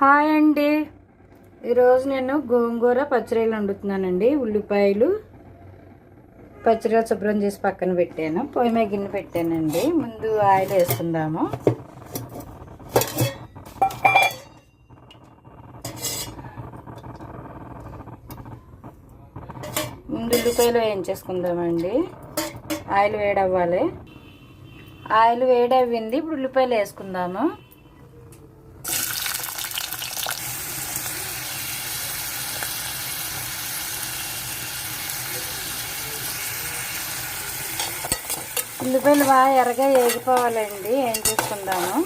Hi అండి. ఈరోజు నేను గోంగూర పచ్చడిలు వండుతున్నానండి. ఉల్లిపాయలు పచ్చడిగా శుభ్రం చేసి పక్కన పెట్టాను. పొయ్యి మీద గిన్నె పెట్టానండి. ముందు ఆయిల్ వేసుకుందాము. ముందు ఉల్లిపాయలు వేయించేసుకుందామండి. ఆయిల్ వేడవ్వాలి. ఆయిల్ వేడవ్వింది. ఇప్పుడు ఉల్లిపాయలు వేసుకుందాము. ఉల్లిపాయలు బాగా ఎర్రగా వేగిపోవాలండి ఏం చేసుకుందాము?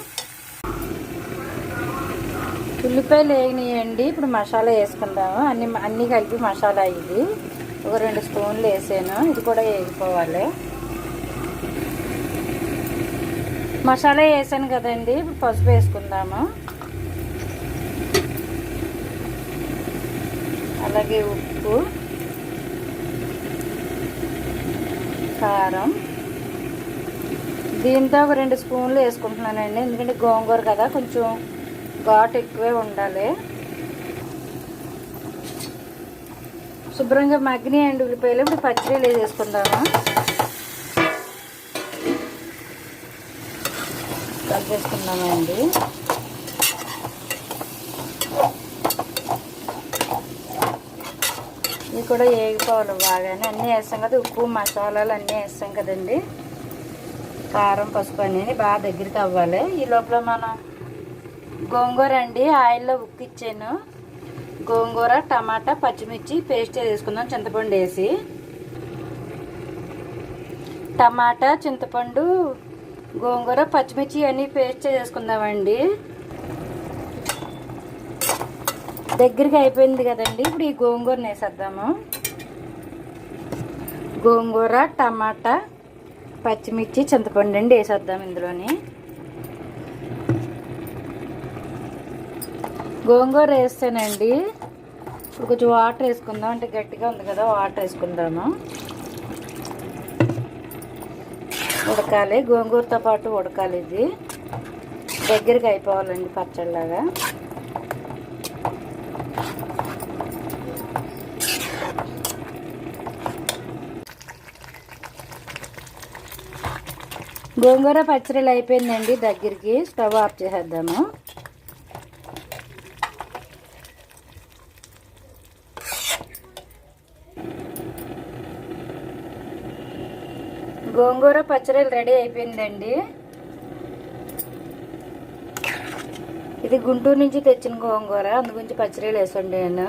ఉల్లిపాయలు వేగినాయండి ఇప్పుడు మసాలా వేసుకుందాము. అన్ని అన్నీ కలిపి మసాలా ఇది. ఒక రెండు స్పూన్లు వేసాను. ఇది కూడా వేగిపోవాలి మసాలా వేసాను కదండి. ఇప్పుడు పసుపు వేసుకుందాము. అలాగే ఉప్పు కారం. దీంతో ఒక రెండు స్పూన్లు వేసుకుంటున్నానండి. ఎందుకంటే గోంగూర కదా కొంచెం ఘాటు ఎక్కువే ఉండాలి. శుభ్రంగా మగ్గిని అండ్ ఉల్లిపాయలు ఇప్పుడు పచ్చడిలు వేసేసుకుందాము కలిపేసుకుందామండి ఇవి కూడా వేగిపోవాలి బాగానే. అన్నీ వేస్తాం కదా ఉప్పు మసాలాలు అన్నీ వేస్తాం కదండి. కారం పసుపు అనేది బాగా దగ్గరికి అవ్వాలి. ఈ లోపల మనం గోంగూర అండి ఆయిల్లో ఉక్కిచ్చాను గోంగూర టమాటా పచ్చిమిర్చి పేస్ట్ వేసుకుందాం చింతపండు వేసి. టమాటా చింతపండు గోంగూర పచ్చిమిర్చి అన్నీ పేస్ట్ చేసుకుందామండి. దగ్గరికి అయిపోయింది కదండి ఇప్పుడు ఈ గోంగూరని వేసేద్దాము. గోంగూర టమాటా పచ్చిమిర్చి చింతపండు అండి వేసేద్దాం ఇందులోని. గోంగూర వేస్తానండి. ఇప్పుడు కొంచెం వాటర్ వేసుకుందాం. అంటే గట్టిగా ఉంది కదా వాటర్ వేసుకుందాము. ఉడకాలి. గోంగూరతో పాటు ఉడకాలి ఇది. దగ్గరికి అయిపోవాలండి పచ్చడిలాగా గోంగూర పచ్చడిలు అయిపోయిందండి దగ్గరికి స్టవ్ ఆఫ్ చేసేద్దాము. గోంగూర పచ్చడిలు రెడీ అయిపోయిందండి. ఇది గుంటూరు నుంచి తెచ్చిన గోంగూర అందు గురించి పచ్చడిలు వేసండి నేను.